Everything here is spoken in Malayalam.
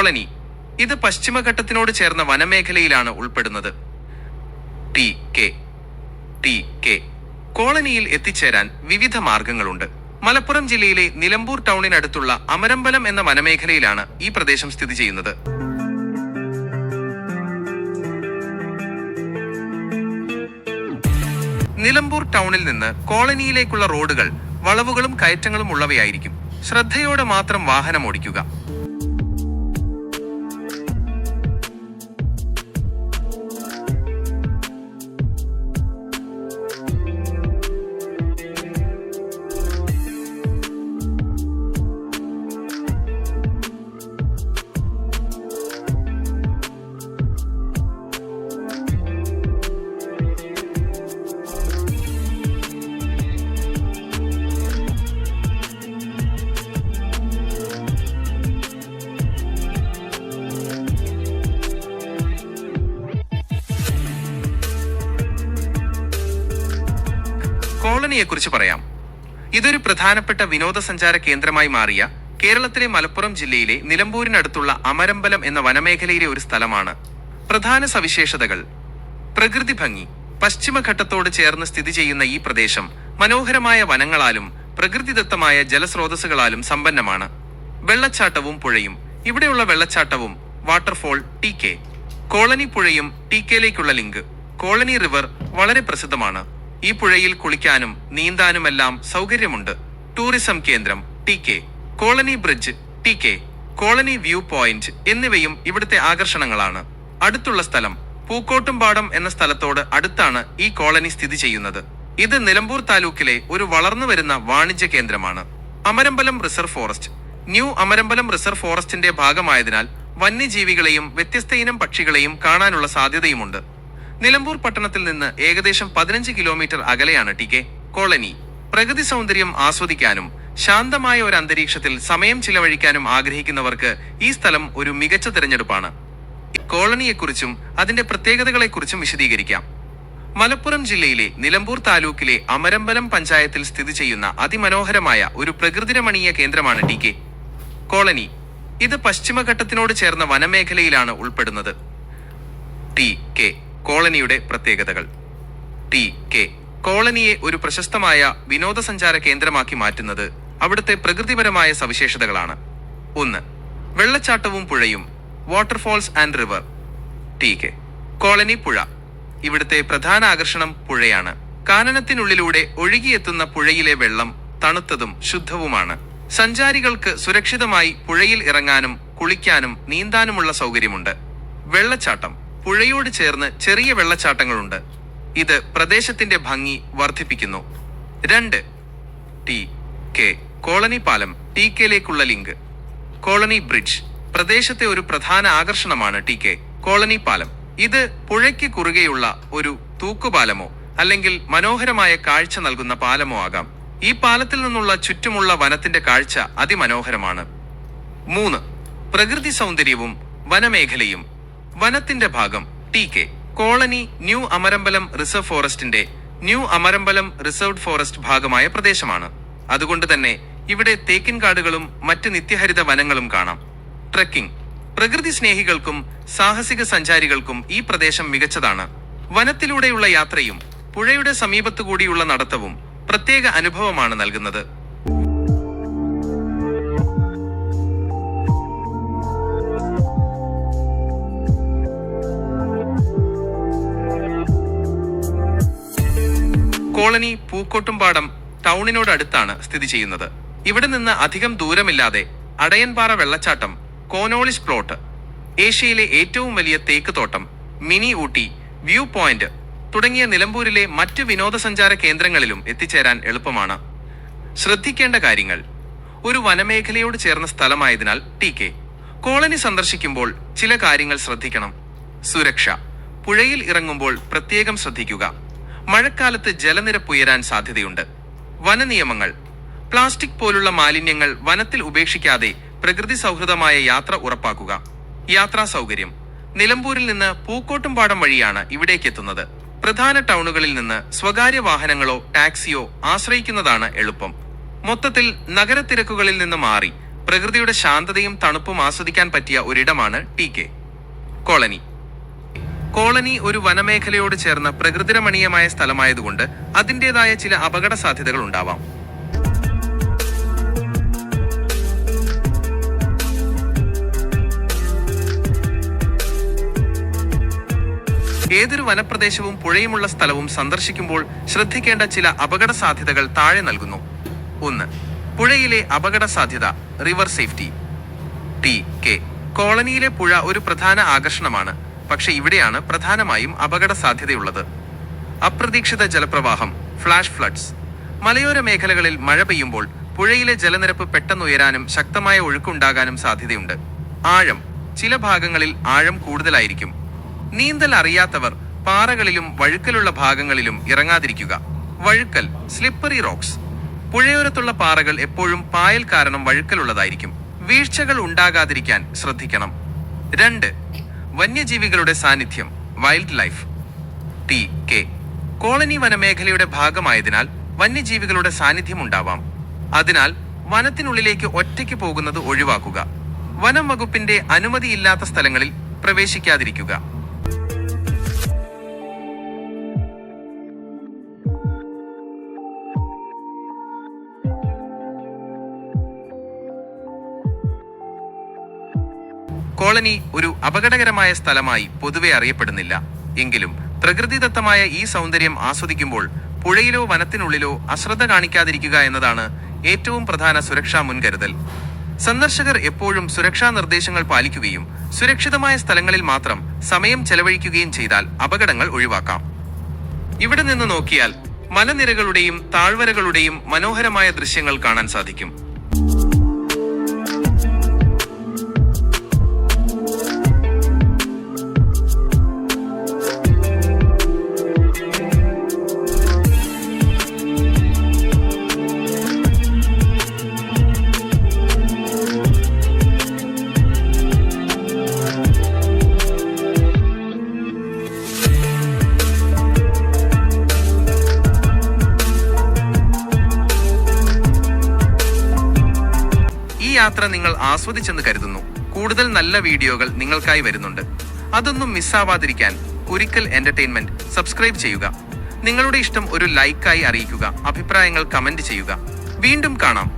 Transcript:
കോളനി. ഇത് പശ്ചിമഘട്ടത്തിനോട് ചേർന്ന വനമേഖലയിലാണ് ഉൾപ്പെടുന്നത്. T K. T K. കോളനിയിൽ എത്തിച്ചേരാൻ വിവിധ മാർഗങ്ങളുണ്ട്. മലപ്പുറം ജില്ലയിലെ നിലമ്പൂർ ടൗണിനടുത്തുള്ള അമരമ്പലം എന്ന വനമേഖലയിലാണ് ഈ പ്രദേശം സ്ഥിതി ചെയ്യുന്നത്. നിലമ്പൂർ ടൗണിൽ നിന്ന് കോളനിയിലേക്കുള്ള റോഡുകൾ വളവുകളും കയറ്റങ്ങളും ഉള്ളവയായിരിക്കും. ശ്രദ്ധയോടെ മാത്രം വാഹനം ഓടിക്കുക. കോളനിയെക്കുറിച്ച് പറയാം. ഇതൊരു പ്രധാനപ്പെട്ട വിനോദസഞ്ചാര കേന്ദ്രമായി മാറിയ കേരളത്തിലെ മലപ്പുറം ജില്ലയിലെ നിലമ്പൂരിനടുത്തുള്ള അമരമ്പലം എന്ന വനമേഖലയിലെ ഒരു സ്ഥലമാണ്. പ്രധാന സവിശേഷതകൾ. പ്രകൃതി ഭംഗി പശ്ചിമഘട്ടത്തോട് ചേർന്ന് സ്ഥിതി ചെയ്യുന്ന ഈ പ്രദേശം മനോഹരമായ വനങ്ങളാലും പ്രകൃതിദത്തമായ ജലസ്രോതസ്സുകളാലും സമ്പന്നമാണ്. വെള്ളച്ചാട്ടവും പുഴയും ഇവിടെയുള്ള വെള്ളച്ചാട്ടവും വാട്ടർഫോൾ ടി കെ. കോളനി പുഴയും ടി കെയിലേക്കുള്ള ലിങ്ക്. കോളനി റിവർ വളരെ പ്രസിദ്ധമാണ്. ഈ പുഴയിൽ കുളിക്കാനും നീന്താനുമെല്ലാം സൗകര്യമുണ്ട്. ടൂറിസം കേന്ദ്രം T K colony bridge T K colony view point എന്നിവയും ഇവിടുത്തെ ആകർഷണങ്ങളാണ്. അടുത്തുള്ള സ്ഥലം പൂക്കോട്ടുംപാടം എന്ന സ്ഥലത്തോട് അടുത്താണ് ഈ കോളനി സ്ഥിതി ചെയ്യുന്നത്. ഇത് നിലമ്പൂർ താലൂക്കിലെ ഒരു വളർന്നു വരുന്ന വാണിജ്യ കേന്ദ്രമാണ്. Amarambalam reserve forest. New Amarambalam reserve ഫോറസ്റ്റിന്റെ ഭാഗമായതിനാൽ വന്യജീവികളെയും വ്യത്യസ്ത ഇനം പക്ഷികളെയും കാണാനുള്ള സാധ്യതയുമുണ്ട്. നിലമ്പൂർ പട്ടണത്തിൽ നിന്ന് ഏകദേശം പതിനഞ്ച് കിലോമീറ്റർ അകലെയാണ് ടി കെ കോളനി. പ്രകൃതി സൗന്ദര്യം ആസ്വദിക്കാനും ശാന്തമായ ഒരു അന്തരീക്ഷത്തിൽ സമയം ചിലവഴിക്കാനും ആഗ്രഹിക്കുന്നവർക്ക് ഈ സ്ഥലം ഒരു മികച്ച തിരഞ്ഞെടുപ്പാണ്. കോളനിയെക്കുറിച്ചും അതിന്റെ പ്രത്യേകതകളെക്കുറിച്ചും വിശദീകരിക്കാം. മലപ്പുറം ജില്ലയിലെ നിലമ്പൂർ താലൂക്കിലെ അമരമ്പലം പഞ്ചായത്തിൽ സ്ഥിതി ചെയ്യുന്ന അതിമനോഹരമായ ഒരു പ്രകൃതിരമണീയ കേന്ദ്രമാണ് ടി കെ കോളനി. ഇത് പശ്ചിമഘട്ടത്തിനോട് ചേർന്ന വനമേഖലയിലാണ് ഉൾപ്പെടുന്നത്. ടി കെ കോളനിയുടെ പ്രത്യേകതകൾ. ടി. കെ. കോളനിയെ ഒരു പ്രശസ്തമായ വിനോദസഞ്ചാര കേന്ദ്രമാക്കി മാറ്റുന്നത് അവിടുത്തെ പ്രകൃതിപരമായ സവിശേഷതകളാണ്. ഒന്ന് വെള്ളച്ചാട്ടവും പുഴയും waterfalls and river T. K. Colony പുഴ. ഇവിടുത്തെ പ്രധാന ആകർഷണം പുഴയാണ്. കാനനത്തിനുള്ളിലൂടെ ഒഴുകിയെത്തുന്ന പുഴയിലെ വെള്ളം തണുത്തതും ശുദ്ധവുമാണ്. സഞ്ചാരികൾക്ക് സുരക്ഷിതമായി പുഴയിൽ ഇറങ്ങാനും കുളിക്കാനും നീന്താനുമുള്ള സൗകര്യമുണ്ട്. വെള്ളച്ചാട്ടം. പുഴയോട് ചേർന്ന് ചെറിയ വെള്ളച്ചാട്ടങ്ങളുണ്ട്. ഇത് പ്രദേശത്തിന്റെ ഭംഗി വർദ്ധിപ്പിക്കുന്നു. രണ്ട് ടി കെ കോളനി പാലം ടി കെയിലേക്കുള്ള ലിങ്ക്. കോളനി ബ്രിഡ്ജ് പ്രദേശത്തെ ഒരു പ്രധാന ആകർഷണമാണ് ടി കെ കോളനി പാലം. ഇത് പുഴയ്ക്ക് കുറുകെയുള്ള ഒരു തൂക്കുപാലമോ അല്ലെങ്കിൽ മനോഹരമായ കാഴ്ച നൽകുന്ന പാലമോ ആകാം. ഈ പാലത്തിൽ നിന്നുള്ള ചുറ്റുമുള്ള വനത്തിന്റെ കാഴ്ച അതിമനോഹരമാണ്. മൂന്ന് പ്രകൃതി സൗന്ദര്യവും വനമേഖലയും. വനത്തിന്റെ ഭാഗം T K. Colony new Amarambalam reserve ഫോറസ്റ്റിന്റെ new Amarambalam reserved forest ഭാഗമായ പ്രദേശമാണ്. അതുകൊണ്ട് തന്നെ ഇവിടെ തേക്കിൻ കാടുകളും മറ്റ് നിത്യഹരിത വനങ്ങളും കാണാം. ട്രെക്കിംഗ്. പ്രകൃതി സ്നേഹികൾക്കും സാഹസിക സഞ്ചാരികൾക്കും ഈ പ്രദേശം മികച്ചതാണ്. വനത്തിലൂടെയുള്ള യാത്രയും പുഴയുടെ സമീപത്തുകൂടിയുള്ള നടത്തവും പ്രത്യേക അനുഭവമാണ് നൽകുന്നത്. കോളനി പൂക്കോട്ടുംപാടം ടൗണിനോട് അടുത്താണ് സ്ഥിതി ചെയ്യുന്നത്. ഇവിടെ നിന്ന് അധികം ദൂരമില്ലാതെ അടയൻപാറ വെള്ളച്ചാട്ടം കോനോളിസ് പ്ലോട്ട് ഏഷ്യയിലെ ഏറ്റവും വലിയ തേക്ക് തോട്ടം മിനി ഊട്ടി വ്യൂ പോയിന്റ് തുടങ്ങിയ നിലമ്പൂരിലെ മറ്റു വിനോദസഞ്ചാര കേന്ദ്രങ്ങളിലും എത്തിച്ചേരാൻ എളുപ്പമാണ്. ശ്രദ്ധിക്കേണ്ട കാര്യങ്ങൾ. ഒരു വനമേഖലയോട് ചേർന്ന സ്ഥലമായതിനാൽ ടി കെ. കോളനി സന്ദർശിക്കുമ്പോൾ ചില കാര്യങ്ങൾ ശ്രദ്ധിക്കണം. സുരക്ഷ. പുഴയിൽ ഇറങ്ങുമ്പോൾ പ്രത്യേകം ശ്രദ്ധിക്കുക. മഴക്കാലത്ത് ജലനിരപ്പ് ഉയരാൻ സാധ്യതയുണ്ട്. വനനിയമങ്ങൾ. പ്ലാസ്റ്റിക് പോലുള്ള മാലിന്യങ്ങൾ വനത്തിൽ ഉപേക്ഷിക്കാതെ പ്രകൃതി സൗഹൃദമായ യാത്ര ഉറപ്പാക്കുക. യാത്രാ സൗകര്യം. നിലമ്പൂരിൽ നിന്ന് പൂക്കോട്ടുംപാടം വഴിയാണ് ഇവിടേക്ക് എത്തുന്നത്. പ്രധാന ടൗണുകളിൽ നിന്ന് സ്വകാര്യ വാഹനങ്ങളോ ടാക്സിയോ ആശ്രയിക്കുന്നതാണ് എളുപ്പം. മൊത്തത്തിൽ നഗരത്തിരക്കുകളിൽ നിന്ന് മാറി പ്രകൃതിയുടെ ശാന്തതയും തണുപ്പും ആസ്വദിക്കാൻ പറ്റിയ ഒരിടമാണ് ടി കോളനി. കോളനി ഒരു വനമേഖലയോട് ചേർന്ന പ്രകൃതിരമണീയമായ സ്ഥലമായതുകൊണ്ട് അതിന്റെതായ ചില അപകട സാധ്യതകൾ ഉണ്ടാവാം. ഏതൊരു വനപ്രദേശവും പുഴയുമുള്ള സ്ഥലവും സന്ദർശിക്കുമ്പോൾ ശ്രദ്ധിക്കേണ്ട ചില അപകട സാധ്യതകൾ താഴെ നൽകുന്നു. ഒന്ന് പുഴയിലെ അപകട സാധ്യത റിവർ സേഫ്റ്റി ടി കെ കോളനിയിലെ പുഴ ഒരു പ്രധാന ആകർഷണമാണ്. പക്ഷെ ഇവിടെയാണ് പ്രധാനമായും അപകട സാധ്യതയുള്ളത്. അപ്രതീക്ഷിത ജലപ്രവാഹം ഫ്ലാഷ് ഫ്ലഡ്സ് മലയോര മേഖലകളിൽ മഴ പെയ്യുമ്പോൾ പുഴയിലെ ജലനിരപ്പ് പെട്ടെന്ന് ഉയരാനും ശക്തമായ ഒഴുക്കുണ്ടാകാനും സാധ്യതയുണ്ട്. ആഴം ചില ഭാഗങ്ങളിൽ ആഴം കൂടുതലായിരിക്കും. നീന്തൽ അറിയാത്തവർ പാറകളിലും വഴുക്കലുള്ള ഭാഗങ്ങളിലും ഇറങ്ങാതിരിക്കുക. വഴുക്കൽ സ്ലിപ്പറി റോക്സ് പുഴയോരത്തുള്ള പാറകൾ എപ്പോഴും പായൽ കാരണം വഴുക്കലുള്ളതായിരിക്കും. വീഴ്ചകൾ ഉണ്ടാകാതിരിക്കാൻ ശ്രദ്ധിക്കണം. രണ്ട് വന്യജീവികളുടെ സാന്നിധ്യം wildlife T K colony വനമേഖലയുടെ ഭാഗമായതിനാൽ വന്യജീവികളുടെ സാന്നിധ്യം ഉണ്ടാവാം അതിനാൽ വനത്തിനുള്ളിലേക്ക് ഒറ്റയ്ക്ക് പോകുന്നത് ഒഴിവാക്കുക. വനം വകുപ്പിന്റെ അനുമതിയില്ലാത്ത സ്ഥലങ്ങളിൽ പ്രവേശിക്കാതിരിക്കുക. കോളനി ഒരു അപകടകരമായ സ്ഥലമായി പൊതുവെ അറിയപ്പെടുന്നില്ല. എങ്കിലും പ്രകൃതിദത്തമായ ഈ സൗന്ദര്യം ആസ്വദിക്കുമ്പോൾ പുഴയിലോ വനത്തിനുള്ളിലോ അശ്രദ്ധ കാണിക്കാതിരിക്കുക എന്നതാണ് ഏറ്റവും പ്രധാന സുരക്ഷാ മുൻകരുതൽ. സന്ദർശകർ എപ്പോഴും സുരക്ഷാ നിർദ്ദേശങ്ങൾ പാലിക്കുകയും സുരക്ഷിതമായ സ്ഥലങ്ങളിൽ മാത്രം സമയം ചെലവഴിക്കുകയും ചെയ്താൽ അപകടങ്ങൾ ഒഴിവാക്കാം. ഇവിടെ നിന്ന് നോക്കിയാൽ മലനിരകളുടെയും താഴ്വരകളുടെയും മനോഹരമായ ദൃശ്യങ്ങൾ കാണാൻ സാധിക്കും. യാത്ര നിങ്ങൾ ആസ്വദിച്ചെന്ന് കരുതുന്നു. കൂടുതൽ നല്ല വീഡിയോകൾ നിങ്ങൾക്കായി വരുന്നുണ്ട്. അതൊന്നും മിസ്സാവാതിരിക്കാൻ കുരിക്കൽ എന്റർടൈൻമെന്റ് സബ്സ്ക്രൈബ് ചെയ്യുക. നിങ്ങളുടെ ഇഷ്ടം ഒരു ലൈക്കായി അറിയിക്കുക. അഭിപ്രായങ്ങൾ കമന്റ് ചെയ്യുക. വീണ്ടും കാണാം.